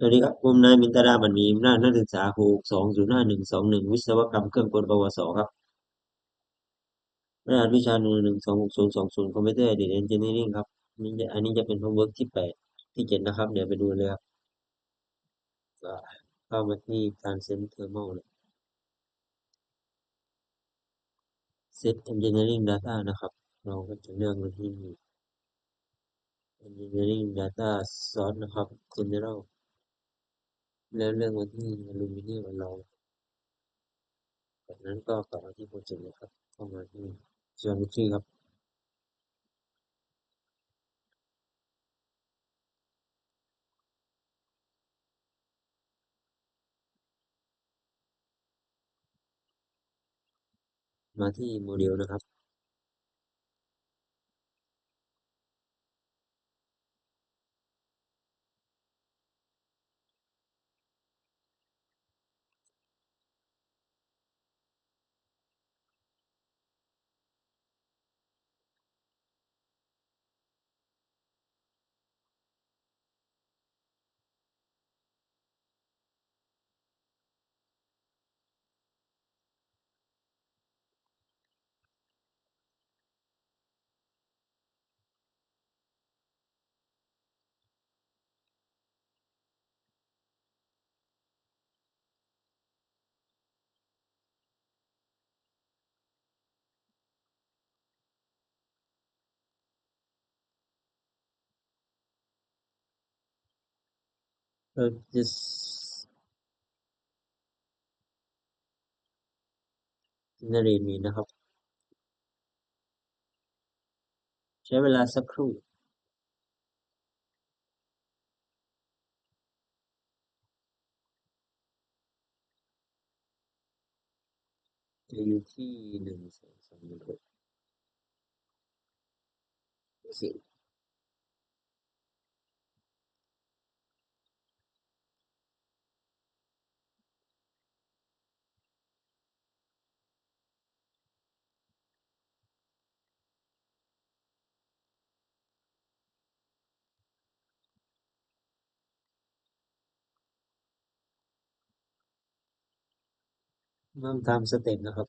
สวัสดีครับผมนายมินตราบันมีอำนาจนักศึกษาหกสองศูนย์ห้าหนึ่งสองหนึ่งวิศวกรรมเครื่องกลปวสครับรหัสวิชาหนึ่งหนึ่งสองหกศูนย์สองศูนย์คอมพิวเตอร์เดตเอนจิเนียริงครับนี่จะอันนี้จะเป็นโฮมเวิร์กที่แปดที่เจ็ดนะครับ เดี๋ยวไปดูเลยครับก็เข้ามาที่การเซ็นเทอร์โมเลยเซตเอนจิเนียริ่งดาต้านะครับ เราก็จะเลือกมาที่ engineering data source นะครับ general แล้วเลือกมาที่ aluminium alloy จากนั้นก็กลับมาที่โปรเจกต์เลยครับเข้ามาที่ geometry ครับมาที่โมเดลนะครับ เราจะเนเรตนี้นะครับ ใช้เวลาสักครู่จะอยู่ที่หนึ่งสองสามหนึ่งหกสิบ เริ่มตามสเต็ปนะครับ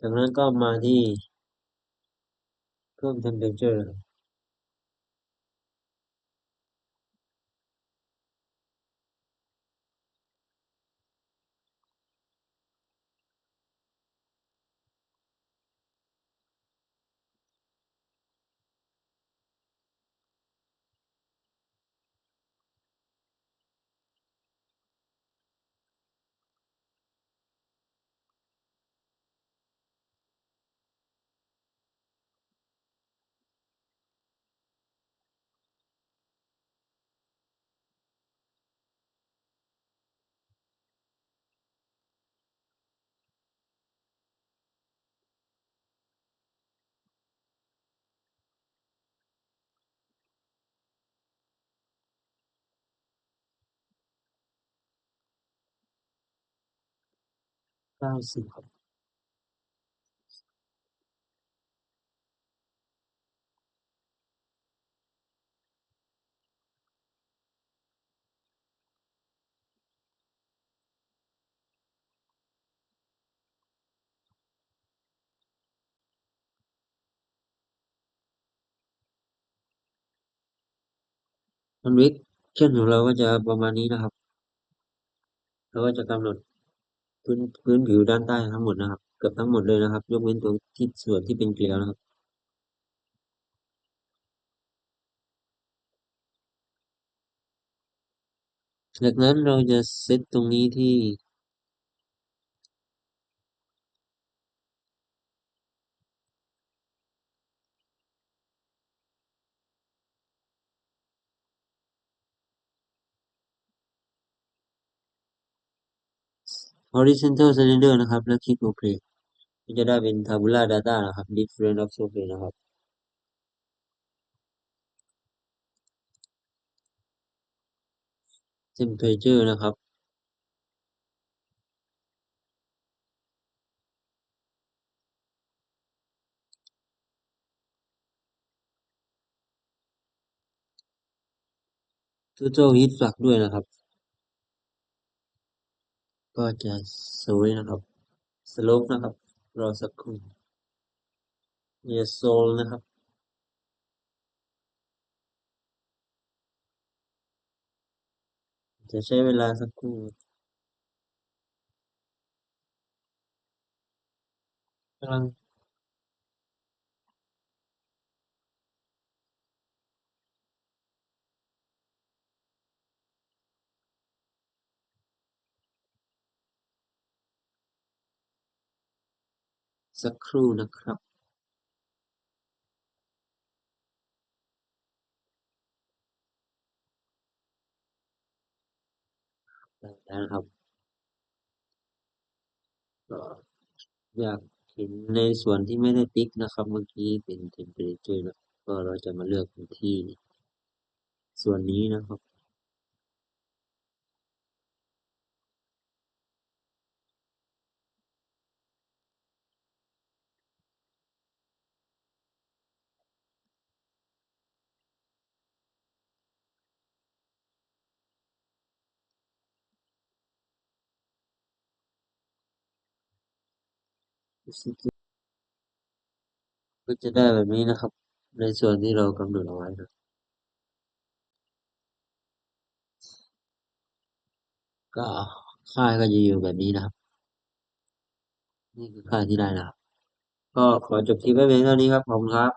จากนั้นก็มาที่เพิ่ม temperature ครับเก้าสิบครับคอนเวกชันของเราก็จะประมาณนี้นะครับ เราก็จะกำหนด พื้น พื้นผิวด้านใต้ทั้งหมดนะครับ เกือบทั้งหมดเลยนะครับ ยกเว้นตรงที่ส่วนที่เป็นเกลียวนะครับจากนั้นเราจะเซตตรงนี้ที่ horizontal cylinder นะครับ แล้วคลิกโอเคก็จะได้เป็น tabular data นะครับ different of surface นะครับเ e m p e r a t u r e นะครับทูโจฮิตฝากด้วยนะครับ ก็จะสวยนะครับ slope นะครับ รอสักครู่เนี่ยโซลนะครับจะใช้เวลาสักครู่กำลัง สักครู่นะครับได้แล้วครับก็อยากเห็นในส่วนที่ไม่ได้ติ๊กนะครับ เมื่อกี้เป็น temperature นะก็เราจะมาเลือกที่ส่วนนี้นะครับ ก็จะได้แบบนี้นะครับ ในส่วนที่เรากำหนดเอาไว้นะก็ค่าก็จะอยู่แบบนี้นะครับ นี่คือค่าที่ได้นะครับ ก็ขอจบคลิปไว้เพียงเท่านี้ครับ ขอบคุณครับ